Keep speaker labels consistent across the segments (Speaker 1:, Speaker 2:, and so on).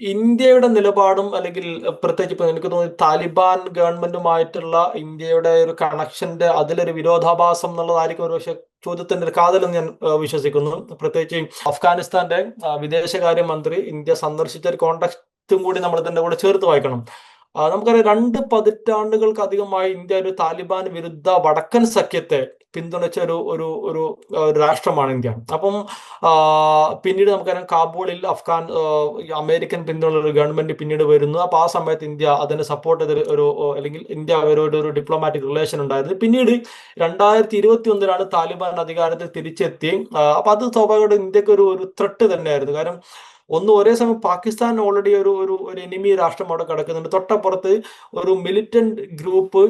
Speaker 1: ഇന്ത്യയുടെ നിലപാടും അല്ലെങ്കിൽ പ്രത്യേകിച്ച് ഇപ്പൊ എനിക്ക് തോന്നി താലിബാൻ ഗവൺമെന്റുമായിട്ടുള്ള ഇന്ത്യയുടെ ഒരു കണക്ഷന്റെ അതിലൊരു വിരോധാഭാസം എന്നുള്ളതായിരിക്കും ഒരു പക്ഷേ ചോദ്യത്തിന്റെ ഒരു കാതലെന്ന് ഞാൻ വിശ്വസിക്കുന്നു. പ്രത്യേകിച്ച് അഫ്ഗാനിസ്ഥാന്റെ വിദേശകാര്യമന്ത്രി വിദേശകാര്യ മന്ത്രി ഇന്ത്യ സന്ദർശിച്ച ഒരു കോണ്ടക്റ്റും കൂടി നമ്മൾ ഇതിന്റെ കൂടെ ചേർത്ത് വായിക്കണം. നമുക്കറിയാം രണ്ട് പതിറ്റാണ്ടുകൾക്കധികമായി ഇന്ത്യ ഒരു താലിബാൻ വിരുദ്ധ വടക്കൻ സഖ്യത്തെ പിന്തുണച്ച ഒരു ഒരു ഒരു രാഷ്ട്രമാണ് ഇന്ത്യ. അപ്പം പിന്നീട് നമുക്കറിയാം കാബൂളിൽ അഫ്ഗാൻ അമേരിക്കൻ പിന്തുണ ഒരു ഗവൺമെന്റ് പിന്നീട് വരുന്നു. അപ്പൊ ആ സമയത്ത് ഇന്ത്യ അതിനെ സപ്പോർട്ട് ചെയ്ത ഒരു അല്ലെങ്കിൽ ഇന്ത്യ അവരോട് ഒരു ഡിപ്ലോമാറ്റിക് റിലേഷൻ ഉണ്ടായിരുന്നു. പിന്നീട് രണ്ടായിരത്തി ഇരുപത്തി ഒന്നിലാണ് താലിബാൻ അധികാരത്തിൽ തിരിച്ചെത്തി. അപ്പൊ അത് സ്വാഭാവികമായിട്ടും ഇന്ത്യയ്ക്ക് ഒരു ഒരു ത്രെട്ട് തന്നെയായിരുന്നു. കാരണം ഒന്ന് ഒരേ സമയം പാകിസ്ഥാൻ ഓൾറെഡി ഒരു ഒരു ഒരു എനിമി രാഷ്ട്രം അവിടെ കിടക്കുന്നുണ്ട്. തൊട്ടപ്പുറത്ത് ഒരു മിലിറ്റന്റ് ഗ്രൂപ്പ്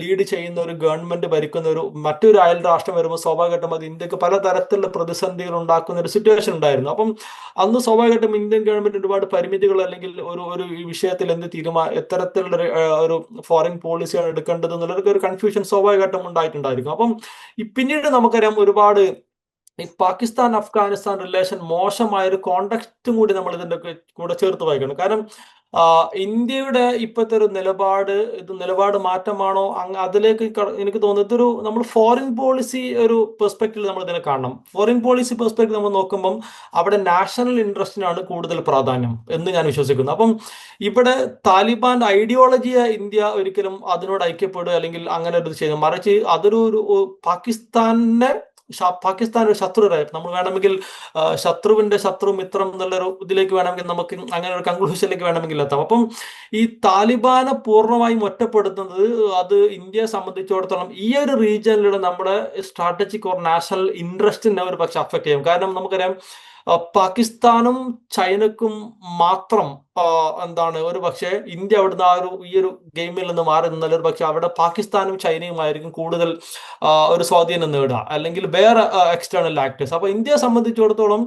Speaker 1: ലീഡ് ചെയ്യുന്ന ഒരു ഗവൺമെന്റ് ഭരിക്കുന്ന ഒരു മറ്റൊരു അയൽ രാഷ്ട്രം വരുമ്പോൾ സ്വാഭാവികമായിട്ടും അത് ഇന്ത്യയ്ക്ക് പലതരത്തിലുള്ള പ്രതിസന്ധികൾ ഉണ്ടാക്കുന്ന ഒരു സിറ്റുവേഷൻ ഉണ്ടായിരുന്നു. അപ്പം അന്ന് സ്വാഭാവികമായിട്ടും ഇന്ത്യൻ ഗവൺമെന്റ് ഒരുപാട് പരിമിതികൾ അല്ലെങ്കിൽ ഒരു ഒരു വിഷയത്തിൽ എന്ത് തീരുമാനം എത്തരത്തിലുള്ള ഒരു, ഫോറിൻ പോളിസിയാണ് എടുക്കേണ്ടത് എന്നുള്ളൊരു ഒരു കൺഫ്യൂഷൻ സ്വാഭാവികമായിട്ടും ഉണ്ടായിട്ടുണ്ടായിരിക്കും. അപ്പം പിന്നീട് നമുക്കറിയാം ഒരുപാട് ഈ പാകിസ്ഥാൻ അഫ്ഗാനിസ്ഥാൻ റിലേഷൻ മോശമായ ഒരു കോണ്ടക്സ്റ്റും കൂടി നമ്മൾ ഇതിന്റെ കൂടെ ചേർത്ത് വായിക്കണം. കാരണം ഇന്ത്യയുടെ ഇപ്പോഴത്തെ ഒരു നിലപാട് ഇത് നിലപാട് മാറ്റമാണോ? അങ്ങ് അതിലേക്ക് എനിക്ക് തോന്നുന്നു ഇതൊരു നമ്മൾ ഫോറിൻ പോളിസി ഒരു പെർസ്പെക്റ്റീവ് നമ്മൾ ഇതിനെ കാണണം. ഫോറിൻ പോളിസി പെർസ്പെക്റ്റീവ് നമ്മൾ നോക്കുമ്പം അവിടെ നാഷണൽ ഇൻട്രസ്റ്റിനാണ് കൂടുതൽ പ്രാധാന്യം എന്ന് ഞാൻ വിശ്വസിക്കുന്നു. അപ്പം ഇവിടെ താലിബാന്റെ ഐഡിയോളജിയെ ഇന്ത്യ ഒരിക്കലും അതിനോട് ഐക്യപ്പെടുക അല്ലെങ്കിൽ അങ്ങനെ ഒരു ചെയ്യുന്നത് ചെയ്യുന്നു. മറിച്ച് അതൊരു ഒരു പാകിസ്ഥാനെ പാകിസ്ഥാൻ ഒരു ശത്രുരായ നമ്മൾ വേണമെങ്കിൽ ശത്രുവിന്റെ ശത്രു മിത്രം എന്നുള്ളൊരു ഇതിലേക്ക് വേണമെങ്കിൽ നമുക്ക് അങ്ങനെ ഒരു കൺക്ലൂഷനിലേക്ക് വേണമെങ്കിൽ എത്താം. അപ്പം ഈ താലിബാനെ പൂർണമായും ഒറ്റപ്പെടുത്തുന്നത് അത് ഇന്ത്യയെ സംബന്ധിച്ചിടത്തോളം ഈ ഒരു റീജിയനിലൂടെ നമ്മുടെ സ്ട്രാറ്റജിക് ഓർ നാഷണൽ ഇൻട്രസ്റ്റിനെ ഒരു പക്ഷെ അഫക്ട് ചെയ്യും. കാരണം നമുക്കറിയാം പാകിസ്ഥാനും ചൈനക്കും മാത്രം എന്താണ് ഒരു പക്ഷേ ഇന്ത്യ അവിടുന്ന് ആ ഒരു ഈ ഒരു ഗെയിമിൽ നിന്ന് മാറി നിന്നാൽ ഒരു പക്ഷെ അവിടെ പാകിസ്ഥാനും ചൈനയുമായിരിക്കും കൂടുതൽ ഒരു സ്വാധീനം നേടുക. അല്ലെങ്കിൽ വേറെ എക്സ്റ്റേണൽ ആക്ടേഴ്സ് അപ്പൊ ഇന്ത്യയെ സംബന്ധിച്ചിടത്തോളം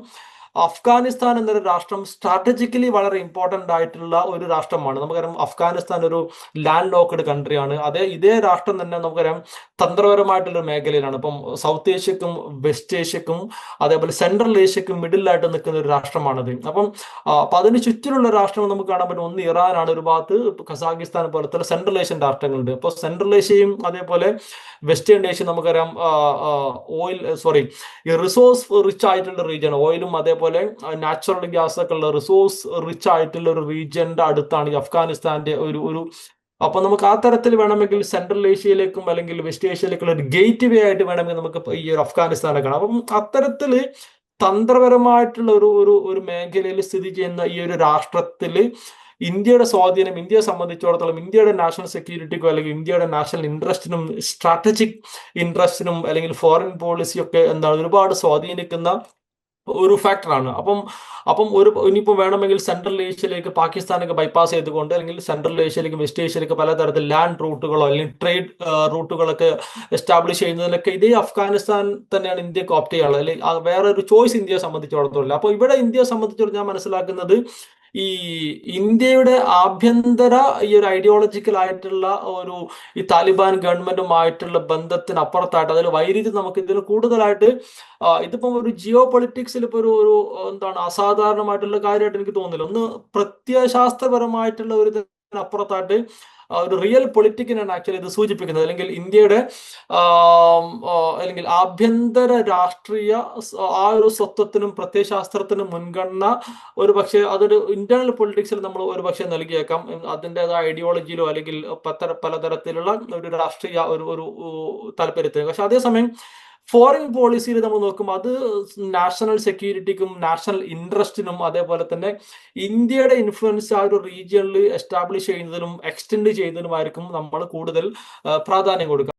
Speaker 1: അഫ്ഗാനിസ്ഥാൻ എന്നൊരു രാഷ്ട്രം സ്ട്രാറ്റജിക്കലി വളരെ ഇമ്പോർട്ടന്റ് ആയിട്ടുള്ള ഒരു രാഷ്ട്രമാണ്. നമുക്കറിയാം അഫ്ഗാനിസ്ഥാൻ ഒരു ലാൻഡ് ലോക്ക്ഡ് കൺട്രിയാണ് അതേ ഇതേ രാഷ്ട്രം തന്നെ നമുക്കറിയാം തന്ത്രപരമായിട്ടുള്ള മേഖലയിലാണ്. ഇപ്പം സൗത്ത് ഏഷ്യക്കും വെസ്റ്റ് ഏഷ്യക്കും അതേപോലെ സെൻട്രൽ ഏഷ്യക്കും മിഡിലായിട്ട് നിൽക്കുന്ന ഒരു രാഷ്ട്രമാണത്. അപ്പം അപ്പം അതിന് ചുറ്റിലുള്ള രാഷ്ട്രം നമുക്ക് കാണാൻ പറ്റും. ഒന്ന് ഇറാനാണ് ഒരു ഭാഗത്ത് ഖസാക്കിസ്ഥാൻ പോലത്തെ സെൻട്രൽ ഏഷ്യൻ രാഷ്ട്രങ്ങളുണ്ട്. അപ്പോൾ സെൻട്രൽ ഏഷ്യയും അതേപോലെ വെസ്റ്റേൺ ഏഷ്യ നമുക്കറിയാം ഓയിൽ സോറി റിസോഴ്സ് റിച്ച് ആയിട്ടുള്ള റീജിയൻ ഓയിലും അതേപോലെ നാച്ചുറൽ ഗ്യാസ് ഒക്കെ ഉള്ള റിസോഴ്സ് റിച്ച് ആയിട്ടുള്ള ഒരു റീജിയന്റെ അടുത്താണ് ഈ അഫ്ഗാനിസ്ഥാന്റെ ഒരു ഒരു അപ്പൊ നമുക്ക് ആ തരത്തിൽ വേണമെങ്കിൽ സെൻട്രൽ ഏഷ്യയിലേക്കും അല്ലെങ്കിൽ വെസ്റ്റ് ഏഷ്യയിലേക്കുള്ള ഒരു ഗേറ്റ് വേ ആയിട്ട് വേണമെങ്കിൽ നമുക്ക് ഈ ഒരു അഫ്ഗാനിസ്ഥാനെ കാണാം. അപ്പം അത്തരത്തിൽ തന്ത്രപരമായിട്ടുള്ള ഒരു ഒരു ഒരു മേഖലയിൽ സ്ഥിതി ചെയ്യുന്ന ഈ ഒരു രാഷ്ട്രത്തിൽ ഇന്ത്യയുടെ സ്വാധീനം ഇന്ത്യയെ സംബന്ധിച്ചിടത്തോളം ഇന്ത്യയുടെ നാഷണൽ സെക്യൂരിറ്റിക്കോ അല്ലെങ്കിൽ ഇന്ത്യയുടെ നാഷണൽ ഇൻട്രസ്റ്റിനും സ്ട്രാറ്റജിക് ഇൻട്രസ്റ്റിനും അല്ലെങ്കിൽ ഫോറിൻ പോളിസിയൊക്കെ എന്താണ് ഒരുപാട് സ്വാധീനിക്കുന്ന ഒരു ഫാക്ടറാണ് അപ്പം അപ്പം ഒരു ഇനിയിപ്പോൾ വേണമെങ്കിൽ സെൻട്രൽ ഏഷ്യയിലേക്ക് പാകിസ്ഥാനൊക്കെ ബൈപ്പാസ് ചെയ്തുകൊണ്ട് അല്ലെങ്കിൽ സെൻട്രൽ ഏഷ്യയിലേക്ക് വെസ്റ്റ് ഏഷ്യയിലേക്ക് പലതരത്തിൽ ലാൻഡ് റൂട്ടുകളോ അല്ലെങ്കിൽ ട്രേഡ് റൂട്ടുകളൊക്കെ എസ്റ്റാബ്ലിഷ് ചെയ്യുന്നതിനൊക്കെ ഇതേ അഫ്ഗാനിസ്ഥാൻ തന്നെയാണ് ഇന്ത്യയ്ക്ക് ഓപ്റ്റ് ചെയ്യാനുള്ളത്. അല്ലെങ്കിൽ വേറെ ഒരു ചോയ്സ് ഇന്ത്യയെ സംബന്ധിച്ചിടത്തോളം. അപ്പോൾ ഇവിടെ ഇന്ത്യയെ സംബന്ധിച്ചിടത്തോളം ഞാൻ മനസ്സിലാക്കുന്നത് ഈ ഇന്ത്യയുടെ ആഭ്യന്തര ഈ ഒരു ഐഡിയോളജിക്കൽ ആയിട്ടുള്ള ഒരു ഈ താലിബാൻ ഗവൺമെന്റുമായിട്ടുള്ള ബന്ധത്തിന് അപ്പുറത്തായിട്ട് അതിൽ വൈരുദ്ധ്യം നമുക്ക് ഇതിൽ കൂടുതലായിട്ട് ഇതിപ്പം ഒരു ജിയോ പൊളിറ്റിക്സിൽ ഇപ്പൊ ഒരു ഒരു എന്താണ് അസാധാരണമായിട്ടുള്ള കാര്യമായിട്ട് എനിക്ക് തോന്നുന്നില്ല. ഒന്ന് പ്രത്യയശാസ്ത്രപരമായിട്ടുള്ള ഒരു അപ്പുറത്തായിട്ട് ഒരു റിയൽ പൊളിറ്റിക്കിനാണ് ആക്ച്വലി ഇത് സൂചിപ്പിക്കുന്നത്. അല്ലെങ്കിൽ ഇന്ത്യയുടെ അല്ലെങ്കിൽ ആഭ്യന്തര രാഷ്ട്രീയ ആ ഒരു സ്വത്വത്തിനും പ്രത്യയശാസ്ത്രത്തിനും മുൻഗണന ഒരു പക്ഷേ അതൊരു ഇന്റേണൽ പൊളിറ്റിക്സിൽ നമ്മൾ ഒരു പക്ഷേ നൽകിയേക്കാം. അതിന്റെതായ ഐഡിയോളജിയിലോ അല്ലെങ്കിൽ പലതരത്തിലുള്ള ഒരു രാഷ്ട്രീയ ഒരു ഒരു താല്പര്യത്തിന്. പക്ഷെ അതേസമയം ഫോറിൻ പോളിസിയിൽ നമ്മൾ നോക്കുമ്പോൾ അത് നാഷണൽ സെക്യൂരിറ്റിക്കും നാഷണൽ ഇൻട്രസ്റ്റിനും അതേപോലെ തന്നെ ഇന്ത്യയുടെ ഇൻഫ്ലുവൻസ് ആ ഒരു റീജിയണിൽ എസ്റ്റാബ്ലിഷ് ചെയ്യുന്നതിനും എക്സ്റ്റെൻഡ് ചെയ്യുന്നതിനുമായിരിക്കും നമ്മൾ കൂടുതൽ പ്രാധാന്യം കൊടുക്കുക